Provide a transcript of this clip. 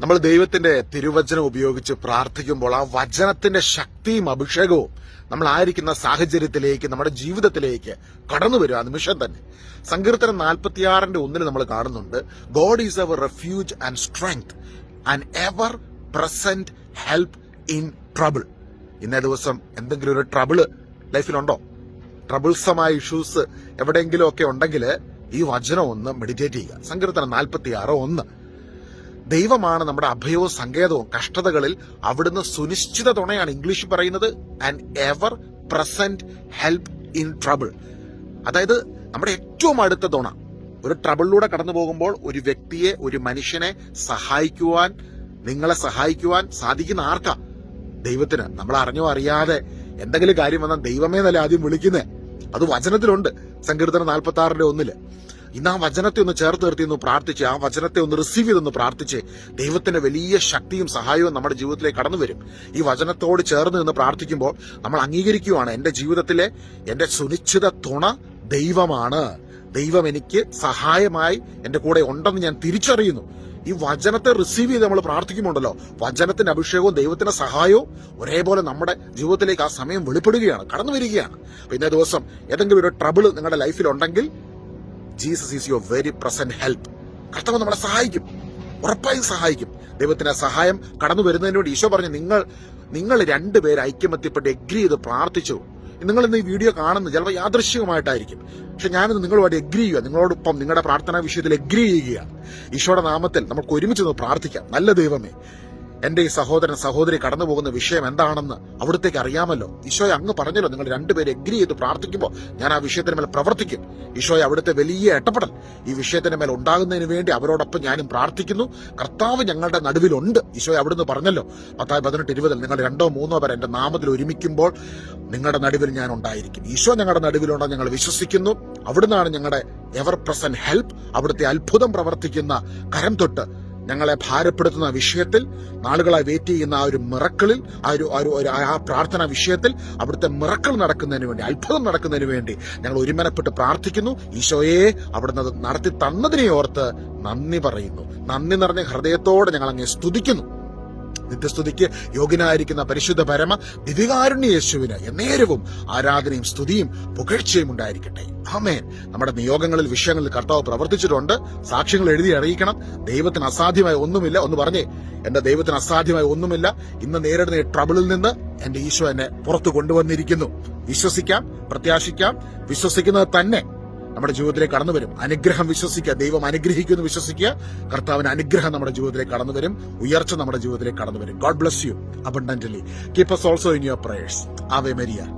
നമ്മൾ ദൈവത്തിന്റെ തിരുവചനം ഉപയോഗിച്ച് പ്രാർത്ഥിക്കുമ്പോൾ ആ വചനത്തിന്റെ ശക്തിയും അഭിഷേകവും നമ്മൾ ആയിരിക്കുന്ന സാഹചര്യത്തിലേക്ക് നമ്മുടെ ജീവിതത്തിലേക്ക് കടന്നു വരും ആ നിമിഷം തന്നെ. സങ്കീർത്തനം നാൽപ്പത്തിയാറിന്റെ ഒന്നിൽ നമ്മൾ കാണുന്നുണ്ട് God is our refuge and strength and ever present help in trouble ഇന്നേ ദിവസം എന്തെങ്കിലും ഒരു ട്രബിൾ ലൈഫിലുണ്ടോ? ട്രബിൾസമായ ഇഷ്യൂസ് എവിടെയെങ്കിലും ഒക്കെ ഉണ്ടെങ്കിൽ ഈ വചനം ഒന്ന് മെഡിറ്റേറ്റ് ചെയ്യുക. സങ്കീർത്തനം നാൽപ്പത്തിയാറോ ഒന്ന്. ദൈവമാണ് നമ്മുടെ അഭയവും സങ്കേതവും കഷ്ടതകളിൽ അവിടുന്ന് സുനിശ്ചിത തുണയാണ് ഇംഗ്ലീഷ് പറയുന്നത് and ever present help in trouble അതായത് നമ്മുടെ ഏറ്റവും അടുത്ത തുണ. ഒരു ട്രബിളിലൂടെ കടന്നു പോകുമ്പോൾ ഒരു വ്യക്തിയെ ഒരു മനുഷ്യനെ സഹായിക്കുവാൻ നിങ്ങളെ സഹായിക്കുവാൻ സാധിക്കുന്ന ആർക്കാ? ദൈവത്തിന്. നമ്മൾ അറിഞ്ഞോ അറിയാതെ എന്തെങ്കിലും കാര്യം വന്നാൽ ദൈവമേ നല്ല ആദ്യം വിളിക്കുന്നേ? അത് വചനത്തിലുണ്ട്. സങ്കീർത്തനം നാൽപ്പത്തി ആറിന്റെ ഒന്നിൽ. ഇന്ന് ആ വചനത്തെ ഒന്ന് ചേർത്ത് നിർത്തി ഒന്ന് പ്രാർത്ഥിച്ച് ആ വചനത്തെ ഒന്ന് റിസീവ് ചെയ്തൊന്ന് പ്രാർത്ഥിച്ച് ദൈവത്തിന്റെ വലിയ ശക്തിയും സഹായവും നമ്മുടെ ജീവിതത്തിലേക്ക് കടന്നു വരും. ഈ വചനത്തോട് ചേർന്ന് നിന്ന് പ്രാർത്ഥിക്കുമ്പോൾ നമ്മൾ അംഗീകരിക്കുകയാണ് എന്റെ ജീവിതത്തിലെ എന്റെ സുനിശ്ചിത തുണ ദൈവമാണ്. ദൈവം എനിക്ക് സഹായമായി എന്റെ കൂടെ ഉണ്ടെന്ന് ഞാൻ തിരിച്ചറിയുന്നു. ഈ വചനത്തെ റിസീവ് ചെയ്ത് നമ്മൾ പ്രാർത്ഥിക്കുമ്പോണ്ടല്ലോ വചനത്തിന്റെ അഭിഷേകവും ദൈവത്തിന്റെ സഹായവും ഒരേപോലെ നമ്മുടെ ജീവിതത്തിലേക്ക് ആ സമയം വെളിപ്പെടുകയാണ് കടന്നു വരികയാണ്. ഇന്നേ ദിവസം ഏതെങ്കിലും ഒരു ട്രബിൾ നിങ്ങളുടെ ലൈഫിൽ ഉണ്ടെങ്കിൽ Jesus is your very present help കർത്താവ് നമ്മളെ സഹായിക്കും. ഉറപ്പായും സഹായിക്കും. ദൈവത്തിന്റെ സഹായം കടന്നു വരുന്നതിനോട് ഈശോ പറഞ്ഞു നിങ്ങൾ നിങ്ങൾ രണ്ടുപേര് ഐക്യമത്യപ്പെട്ട് എഗ്രി ചെയ്ത് പ്രാർത്ഥിച്ചു. നിങ്ങൾ ഇന്ന് ഈ വീഡിയോ കാണുന്നത് ചിലപ്പോൾ യാദൃശ്യമായിട്ടായിരിക്കും പക്ഷെ ഞാനിത് നിങ്ങളുമായിട്ട് എഗ്രി ചെയ്യുക. നിങ്ങളോടൊപ്പം നിങ്ങളുടെ പ്രാർത്ഥനാ വിഷയത്തിൽ എഗ്രി ചെയ്യുക. ഈശോയുടെ നാമത്തിൽ നമുക്ക് ഒരുമിച്ച് നിന്ന് പ്രാർത്ഥിക്കാം. നല്ല ദൈവമേ. എന്റെ ഈ സഹോദരൻ സഹോദരി കടന്നു പോകുന്ന വിഷയം എന്താണെന്ന് അവിടത്തേക്ക് അറിയാമല്ലോ. ഈശോയെ അങ്ങ് പറഞ്ഞല്ലോ നിങ്ങൾ രണ്ടുപേര് എഗ്രി ചെയ്ത് പ്രാർത്ഥിക്കുമ്പോൾ ഞാൻ ആ വിഷയത്തിന് മേൽ പ്രവർത്തിക്കും. ഈശോയെ അവിടുത്തെ വലിയ ഇടപെടൽ ഈ വിഷയത്തിന് മേൽ ഉണ്ടാകുന്നതിന് വേണ്ടി അവരോടൊപ്പം ഞാനും പ്രാർത്ഥിക്കുന്നു. കർത്താവ് ഞങ്ങളുടെ നടുവിലുണ്ട്. ഈശോയെ അവിടുന്ന് പറഞ്ഞല്ലോ പത്തായി പതിനെട്ട് ഇരുപതിൽ നിങ്ങൾ രണ്ടോ മൂന്നോ പേർ എന്റെ നാമത്തിൽ ഒരുമിക്കുമ്പോൾ നിങ്ങളുടെ നടുവിൽ ഞാൻ ഉണ്ടായിരിക്കും. ഈശോ ഞങ്ങളുടെ നടുവിലുണ്ടെന്ന് ഞങ്ങൾ വിശ്വസിക്കുന്നു. അവിടുന്നാണ് ഞങ്ങളുടെ എവർ പ്രസന്റ് ഹെൽപ്പ്. അവിടുത്തെ അത്ഭുതം പ്രവർത്തിക്കുന്ന കരം തൊട്ട് ഞങ്ങളെ ഭാരപ്പെടുത്തുന്ന വിഷയത്തിൽ നാളുകളായി വെയിറ്റ് ചെയ്യുന്ന ആ ഒരു മിറക്കളിൽ ആ ഒരു ഒരു ആ പ്രാർത്ഥന വിഷയത്തിൽ അവിടുത്തെ മിറക്കൾ നടക്കുന്നതിന് വേണ്ടി അത്ഭുതം നടക്കുന്നതിന് വേണ്ടി ഞങ്ങൾ ഒരുമനപ്പെട്ട് പ്രാർത്ഥിക്കുന്നു. ഈശോയെ അവിടുന്ന് നടത്തി തന്നതിനെ ഓർത്ത് നന്ദി പറയുന്നു. നന്ദി നിറഞ്ഞ ഹൃദയത്തോടെ ഞങ്ങൾ അങ്ങേ സ്തുതിക്കുന്നു. നിത്യസ്തുതിക്ക് യോഗ്യനായിരിക്കുന്ന പരിശുദ്ധ പരമ ദിവികാരുണ്യ യേശുവിന് എന്നേരവും ആരാധനയും സ്തുതിയും പുകഴ്ചയും ഉണ്ടായിരിക്കട്ടെ. ആമേൻ. നമ്മുടെ നിയോഗങ്ങളിൽ വിഷയങ്ങളിൽ കർത്താവ് പ്രവർത്തിച്ചിട്ടുണ്ട്. സാക്ഷ്യങ്ങൾ എഴുതി അറിയിക്കണം. ദൈവത്തിന് അസാധ്യമായ ഒന്നുമില്ല ഒന്ന് പറഞ്ഞേ. എന്റെ ദൈവത്തിന് അസാധ്യമായ ഒന്നുമില്ല. ഇന്ന് നേരിടുന്ന ഈ ട്രബിളിൽ നിന്ന് എന്റെ ഈശോ എന്നെ പുറത്തു കൊണ്ടുവന്നിരിക്കുന്നു. വിശ്വസിക്കാം പ്രത്യാശിക്കാം. വിശ്വസിക്കുന്നത് തന്നെ നമ്മുടെ ജീവിതത്തിലേക്ക് കടന്നു വരും. അനുഗ്രഹം വിശ്വസിക്കുക. ദൈവം അനുഗ്രഹിക്കുമെന്ന് വിശ്വസിക്കുക. കർത്താവിന് അനുഗ്രഹം നമ്മുടെ ജീവിതത്തിലേക്ക് കടന്നു വരും. ഉയർച്ച നമ്മുടെ ജീവിതത്തിലേക്ക് കടന്നു വരും. God bless you abundantly keep us also in your prayers Ave Maria